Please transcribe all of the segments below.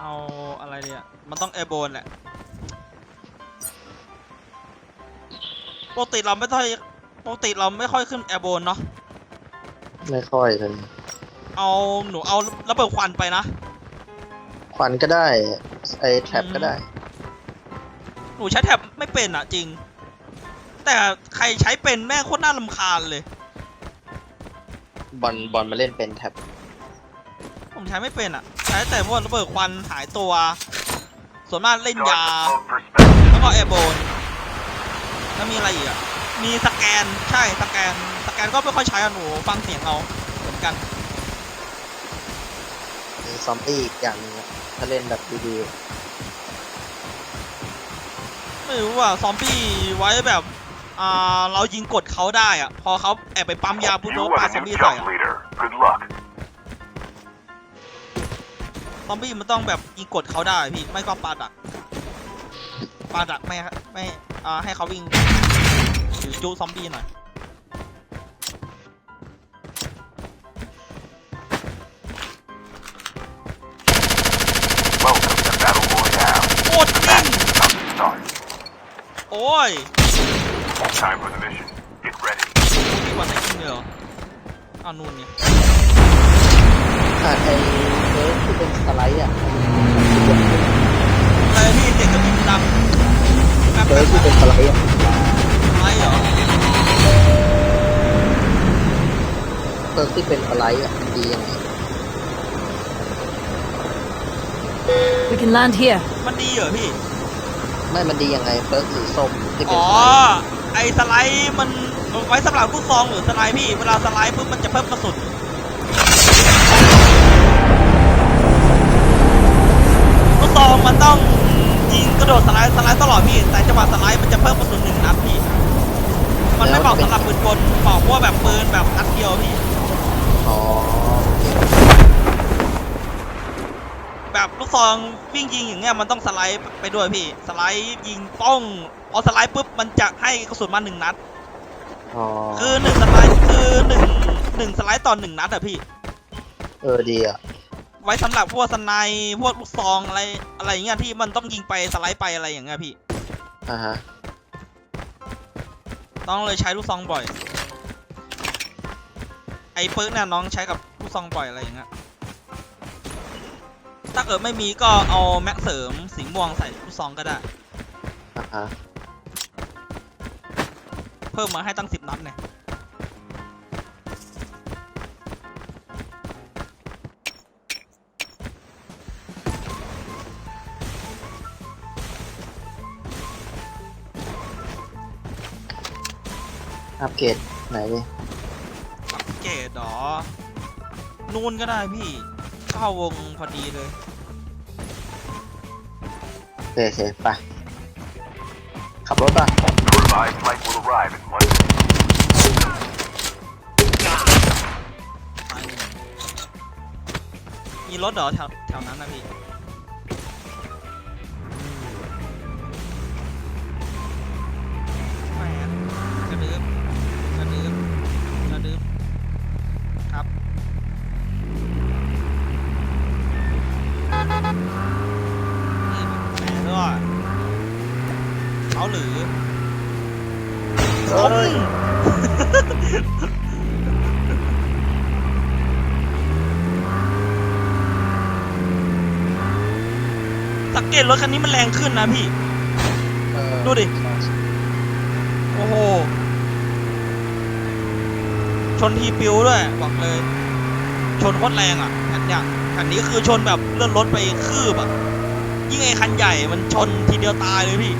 เอาอะไรเดียมันต้องแอร์โบนแหละ ปกติเราไม่ค่อย ปกติเราไม่ค่อยขึ้นแอร์โบนเนาะ ไม่ค่อยเลยเอาหนูเอาระเบิดควันไปนะควันก็ได้ ไอ้แท็บก็ได้ หนูใช้แท็บไม่เป็นอะจริง แต่ใครใช้เป็นแม่งโคตรน่ารำคาญเลย บอลบอลมาเล่นเป็นแท็บ ผมใช้ไม่เป็นอะ ใช้แต่พวกระเบิดควันหายตัว ส่วนมากเล่นยา แล้วก็แอร์โบนแล้วมีอะไรอีกอะ มีสแกนใช่สแกน สแกนก็ไม่ค่อยใช้อะหนูฟังเสียงเอาเหมือนกัน มีซอมบี้อีกอย่างหนึงอะถ้าเล่นแบบดีไม่รู้ว่าซอมบี้ไว้แบบ อ่า เรายิงกดเขาได้อะ พอเขาแอบไปปั๊มยาปุ๊บแล้ว You ปา are ซอ a ม new บี้ใส่ jump อะ leader. ซอมบี้มันต้องแบบยิงกดเขาได้พี่ ไม่ก็ปาดักปาดักไม่ไม่อ่าให้เขาวิ่งหรือจูซอมบี้หน่อย Welcome to Battle Royale. โคตรนิ่ง About to start. โอ้ย Time for the mission. Get ready. มีกว่าไหนจริงเลยเหรอเอานู่นเนี่ยๆขาดไอ้ เฟิร์สที่เป็นสไลด์อะอะไรพี่เด็กกับบินดำแบบเฟิร์สที่เป็นสไลด์อะอะไรเหรอเฟิร์สที่เป็นสไลด์อะมันดียังไง We can land here. มันดีเหรอพี่ ไม่มันดียังไงเฟิร์สสีส้มที่เป็นอ๋อสไลด์ไอสไลด์มันไว้สำหรับลูกซองหรือสไลด์พี่ เวลาสไลด์ปุ๊บมันจะเพิ่มกระสุน กซองมันต้องยิงกระโดดสไลด์สไลด์ตลอดพี่ แต่จังหวะสไลด์มันจะเพิ่มกระสุนหนึ่งนัดพี่ มันไม่เหมาะสำหรับปืนกลเหมาะพวกแบบปืนแบบนัดเดียวพี่ อ๋อโอเคแบบลูกซองวิ่งยิงอย่างเงี้ยมันต้องสไลด์ไปด้วยพี่ สไลด์ยิงป้องพอสไลด์ปุ๊บมันจะให้กระสุนมาหนึ่งนัด อ๋อคือหนึ่งสไลด์คือหนึ่งหนึ่งสไลด์ต่อหนึ่งนัดอะพี่ เออดีอะ ไว้สำหรับพวกสไนป์พวกลูกซองอะไรอะไรอย่างเงี้ยที่มันต้องยิงไปสไลด์ไปอะไรอย่างเงี้ยพี่อ่าฮะต้องเลยใช้ลูกซองบ่อย ไอ้ปึ๊กเนี่ยน้องใช้กับลูกซองบ่อยอะไรอย่างเงี้ยถ้าเกิดไม่มีก็เอาแม็กเสริมสีม่วงใส่ลูกซองก็ได้อ่าฮะเพิ่มมาให้ตั้งสิบนัดเนี่ย อัปเกรดไหนดิอัปเกรดเหรอนูนก็ได้พี่ เข้าวงพอดีเลยโอเคโอเคไป ขับรถป่ะ Your revived flight will arrive in one minute. ตายหนึ่งมีรถเหรอแถวแถวนั้นนะพี่ สังเกตรถคันนี้มันแรงขึ้นนะพี่ เออดูดิโอ้โห ชนทีปิวด้วยบอกเลย ชนโคตรแรงอะแผ่นเนี้ยแผ่นนี้คือชนแบบเลื่อนรถไปคืบอะ ยิ่งไอ้คันใหญ่มันชนทีเดียวตายเลยพี่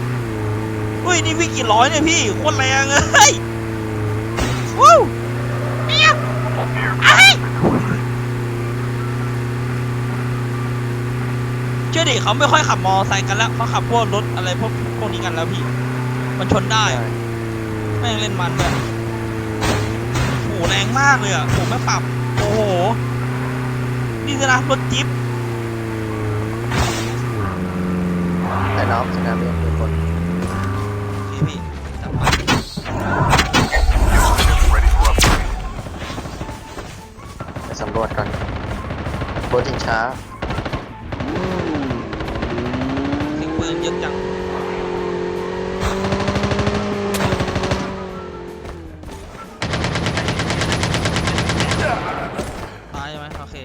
เฮ้ยนี่วิ่งกี่ร้อยเนี่ยพี่โคตรแรงเลยวู้เมียว Air has been delivered. เชื่อดิเขาไม่ค่อยขับมอไซค์กันแล้วเขาขับพวกรถอะไรพวกพวกนี้กันแล้วพี่ มันชนได้ใช่แม่งเล่นมันเลยโหแรงมากเลยอะโหแม่งปรับ โอ้โห นี่สินะรถจิ๊บแต่น้องสนามเรียนทุกคนพี่พี่จับไป Ready for upgrade. ไปสำรวจก่อนโบทยิงช้า ปืนเยอะจังตายใช่ไหมโอเค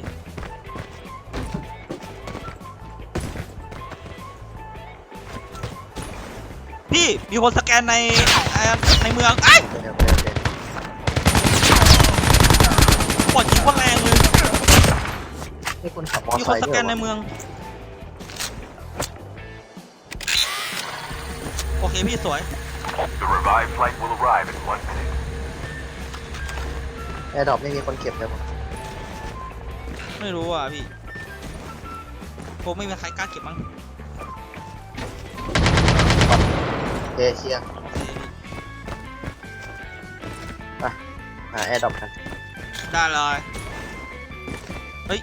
พี่มีคนสแกนในเอ่อในเมืองไอ้ยโอเคโอเคโอเคปอดยิงโคนแรงเลยนี่คุณขับมอมีไซคนค์สด้วแกยนในวะเมือง โอเคพี่สวย The revived flight will arrive in one minute. แอร์ดรอปไม่มีคนเก็บเลยวะไม่รู้อะพี่ผมไม่มีใครกล้าเก็บมั้งเอเชียโอเคพี่หาแอร์ดรอปกันได้เลย เฮ้ย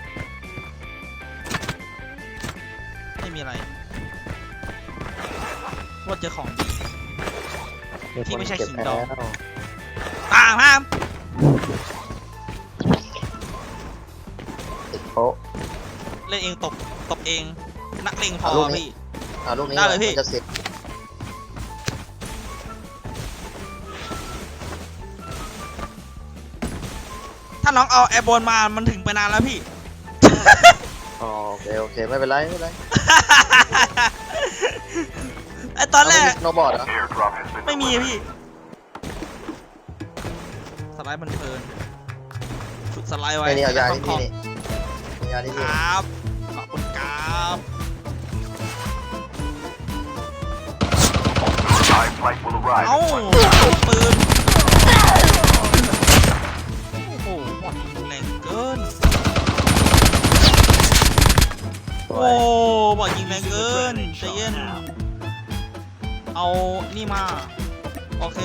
ไม่มีอะไรว่าเจอของดี มีที่คนไม่ใช่เก็บขิงแอดองร์ต่างห้ามติดโป๊ะเล่นเองตบตบเอง นักเลงพอเอาลูกนี้พี่ อ่าลูกนี้ได้เลยพี่ มันจะเสร็จถ้าน้องเอาแอร์บอลมามันถึงไปนานแล้วพี่ อ๋อโอเคโอเคไม่เป็นไรไม่เป็นไรไอ ตอนแรก โนบอร์ดเหรอ Airdrop has been ไม่มี delivered. พี่ สไลด์มันเพลินฝึกสไลด์ไว้ไอ้นี่เอายาต้ที่งคพี่อมนี่เอายาที่คพี่รับขอบคุณครับ The revived flight will arrive เอ้า in one minute. ปืนโอ้โหหมดแรงเกินสวโอ้ยบอกยิงแรงเกินใจเย็น เอานี่มา โอเค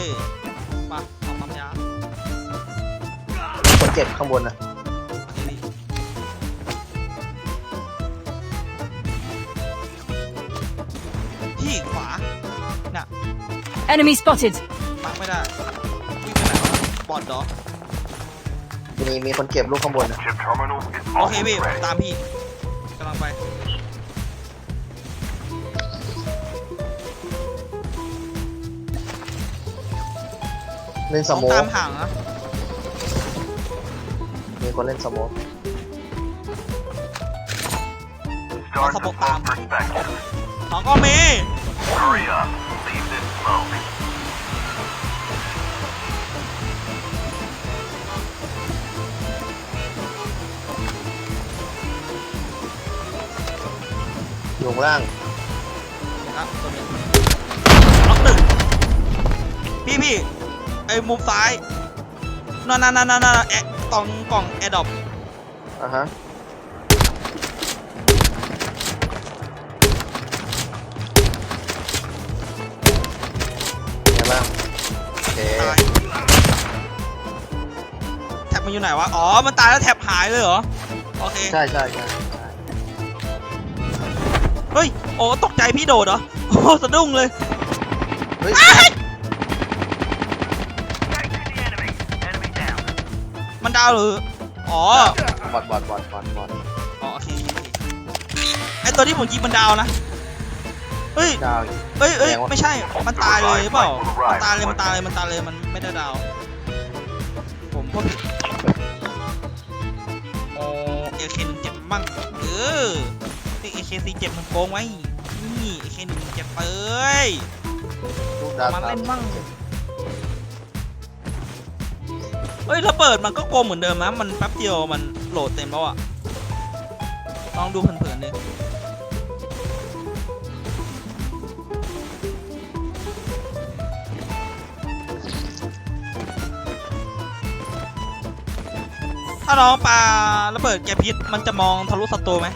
มาเอาปั๊มยาคนเจ็บข้างบนนะโอเคพี่ที่ขวาน่ะ Enemy spotted. ปักไม่ได้วิ่งไปไหนวะบอดเหรอ มีมีคนเก็บลูกข้างบนนะ Chip terminal is โอเค almost พี่ ready. ตามพี่กำลังไป เล่นสต้องโมกตามห่างนะมีคนเล่นสโมก Start Nasa the bukang. smoke perspective. สองก็มี Hurry up. Leave this smoke. อยู่ข้างล่างครับตัวนี้ล็อกหนึ่งพี่พี่ ไอ้มุมซ้ายนั่นนั่นนั่นนั่นแอะกล่องกล่องแอร์ดอปอะฮะไงบ้างโอเคตายแท็บมันอยู่ไหนวะ อ๋อ มันตายแล้วแท็บหายเลยเหรอ โอเค ใช่ใช่ใช่ใช่เฮ้ย โอ้ ตกใจพี่โดดเหรอ โอ้ สะดุ้งเลย เฮ้ย อ้าย ดาวหรืออ๋อบอดบอดบอดบอดบอดอ๋อโอเคโอเคไอตัวที่ผมยิงมันดาวนะเฮ้ยดาวอีกเอ้ยเอ้ยแสดงว่า ไม่ใช่ มันตายเลยเปล่ามันตายเลยมันตายเลยมันตายเลยมันไม่ได้ดาว ผมพูดผิดโอ้เอเคหนึ่งเจ็บมั่งเออนี่เอเคซีเจ็บมันโกงไว้นี่เอเคหนึ่งเจ็บเอ้ย ลูกดาวมาเล่นตมั่ง เเฮ้ยระเบิดมันก็โกงเหมือนเดิมนะมันแป๊บเดียวมันโหลดเต็มแล้วอะลองดูเพลินๆดิถ้าน้องปาระเบิดแกพิษมันจะมองทะลุศัตรูไหม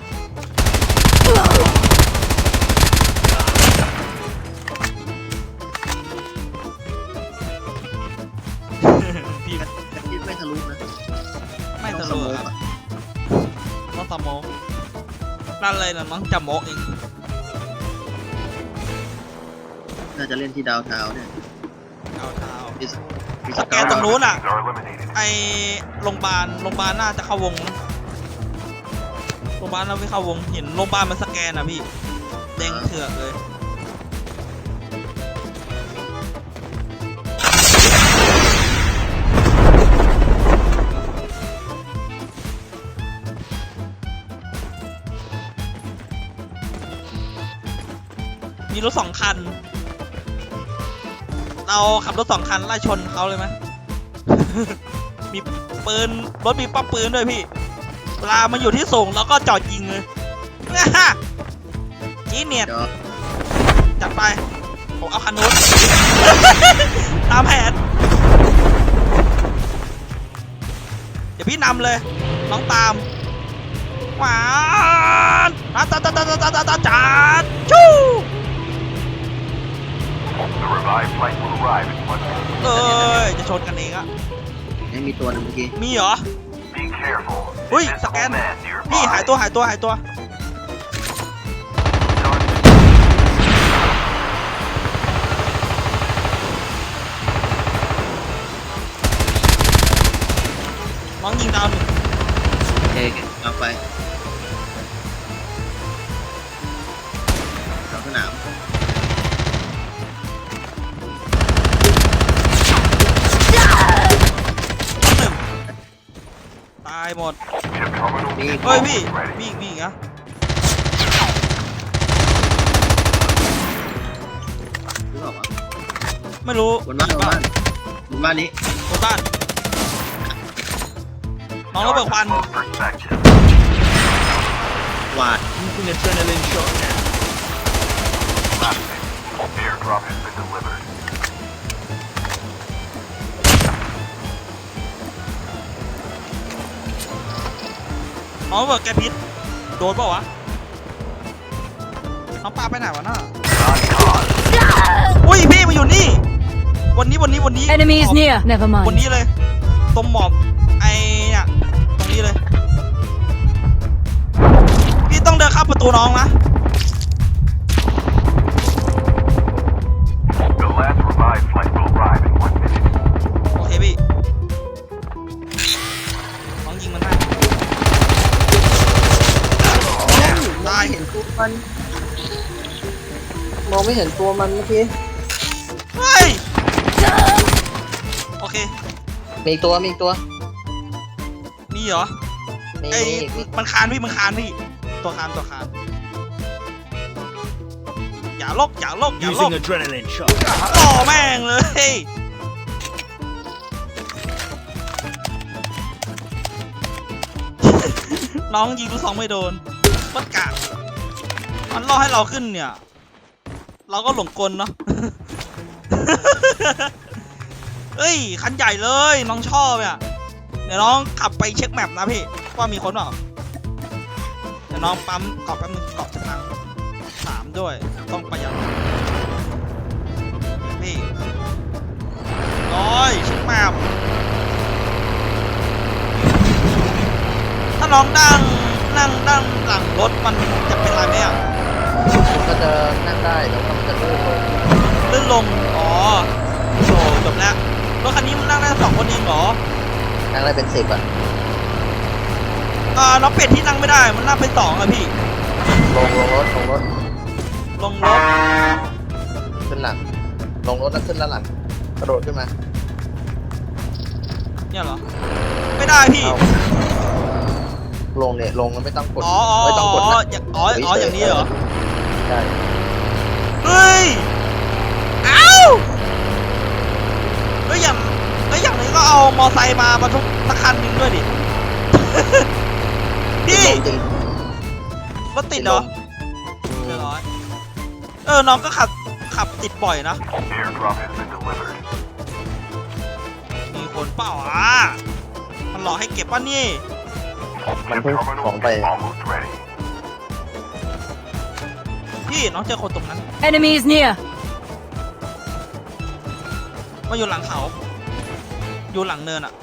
นั่นเลยนะมั้งจะโมกเองน่าจะเล่นที่ดาวเทาเนี่ยเอาเท้ามีมีสแกนตรงนู้นอะ Are eliminated. ไอโรงพยาบาลโรงพยาบาลน่าจะเข้าวงนะโรงพยาบาลน่าไม่เข้าวงเห็นโรงพยาบาลมันสแกนอะพี่แดงเถือกเลย มีรถสองคัน เราขับรถสองคันไล่ชนเขาเลยไหม มีปืนรถมีป้อมปืนด้วยพี่ เวลามันอยู่ที่สูงเราก็จอดยิงเลยจีเนียดเดี๋ยวจัดไป ผมเอาคันนู้นตามแผนเดี๋ยวพี่นำเลยน้องตามหวานตัดตัดตัดตัดตัดตัดตัดจัดชู้ The revived flight will arrive in one minute. เอ้ย จะชนกันเองอะให้มีตัวหนึงเมื่อกี้มีเหรอ Be careful. Ui, Invisible scan. man nearby. พี่หายตัวหายตัวหายตัว Start น้องยิงดาวหนึ่งโอเคเอาไปายหมด Chip terminal มีเฮ้ยพี่ ready. มีอีกมีอีกนะหรือเปล่าวะไม่รู้บนบ้านบนบ้านบนบ้านนี้บนบ้านน้องระเบิดควัน Close perspective. หวาด Airdrop has been delivered. น้องระเบิดแกพิษโดนเปล่าวะน้องปลาไปไหนวะน่ะ Not caught. อุ้ยพี่มาอยู่นี่ วันนี้วันนี้วันนี้ Enemies หมอบ near. Never วัน mind. นี้เลยตรงหมอบไอ้เนี่ยตรงนี้เลย พี่ต้องเดินเข้าประตูน้องนะ องไม่เห็นตัวมันเมื่อกี้ เฮ้ย โอเค มีอีกตัว มีอีกตัวมีเหรอมีไอ้มีมีมันคานพี่ มันคานพี่ ตัวคานตัวคาน อย่าลกอย่าลกอย่าลก Using adrenaline shot. ต่อแม่งเลย น้องยิงลูกซองไม่โดนปัดกาดมันล่อให้เราขึ้นเนี่ย เราก็หลงกลเนาะเฮ้ย คันใหญ่เลย น้องชอบอะเดี๋ยวน้องขับไปเช็คแมปนะพี่ ว่ามีคนเปล่าเดี๋ยวน้องปั๊มเกาะแป๊บนึงเกาะจะพังสามด้วย ต้องประหยัดพี่ร้อยเช็คแมปถ้าน้องดังนั่งดังหลังรถมันจะเป็นไรไหมอะ มันก็จะนั่งได้แต่ว่ามันจะลื่นลงลื่นลง อ๋อโอ้จบแล้วรถคันนี้มันนั่งได้สองคนเองเหรอ นั่งได้เป็นสิบอะอ่าน้องเป็ดที่นั่งไม่ได้ มันนั่งเป็นสองอะพี่ ลงลงรถลงรถลงรถขึ้นหลัง ลงรถแล้วขึ้นแล้วหลัง กระโดดขึ้นมา เนี่ยเหรอ ไม่ได้พี่ เอาลงเนี่ยลงแล้วไม่ต้องกด อ๋ออ๋อไม่ต้องกดอ๋อนะอย่างอ๋อ อ๋อ อย่างนี้เหรอ ใช่เฮ้ย เอ้าเฮ้ยอย่างเฮ้ยอย่างนี้ก็เอามอไซค์มาบรรทุกสักคันหนึ่งด้วยดิพี่ลงจริงรถติดเหรอเรียบร้อยเออ น้องก็ขับขับติดบ่อยนะ Airdrop has been delivered. มีคนเปล่าอะมันหลอกให้เก็บป่ะนี่ มัน Chip เพิ่ง terminal ของไป is almost ready. พี่น้องเจอคนตรงนั้น Enemies near. มาอยู่หลังเขา อยู่หลังเนินอะ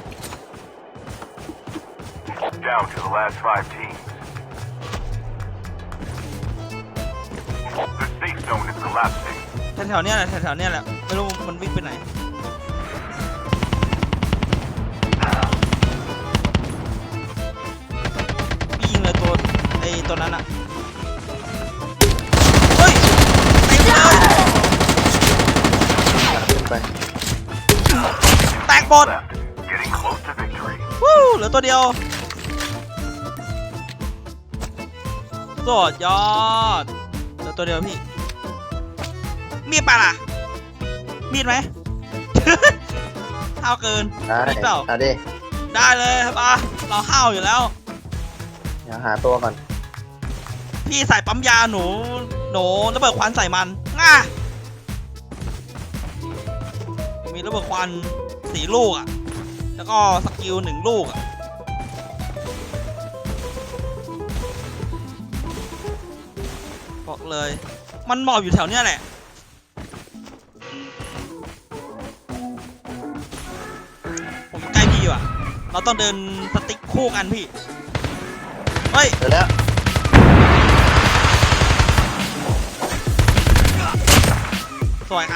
Down to the last five teams. The safe zone is collapsing. แถวๆเนี้ยแหละแถวๆเนี้ยแหละ ไม่รู้มันวิ่งไปไหน พี่ยิงเลยตัวไอ้ตัวนั้นอะ ไป แตกหมด Left. Getting close to victory. วู้เหลือตัวเดียวสุดยอดเหลือตัวเดียวพี่ มีดปะล่ะ มีดไหม ห้าวเกินได้มีดเปล่าเอาดิได้เลยครับอะเราห้าวอยู่แล้ว เดี๋ยวหาตัวก่อน พี่ใส่ปั๊มยาหนู หนูระเบิดควันใส่มันง่า มีระเบิดควันสี่ลูกอะ แล้วก็สกิลหนึ่งลูกอะบอกเลย มันหมอบอยู่แถวเนี้ยแหละผมใกล้พี่ว่ะ เราต้องเดินสติ๊กคู่กันพี่ เฮ้ยเจอแล้วสวยครับ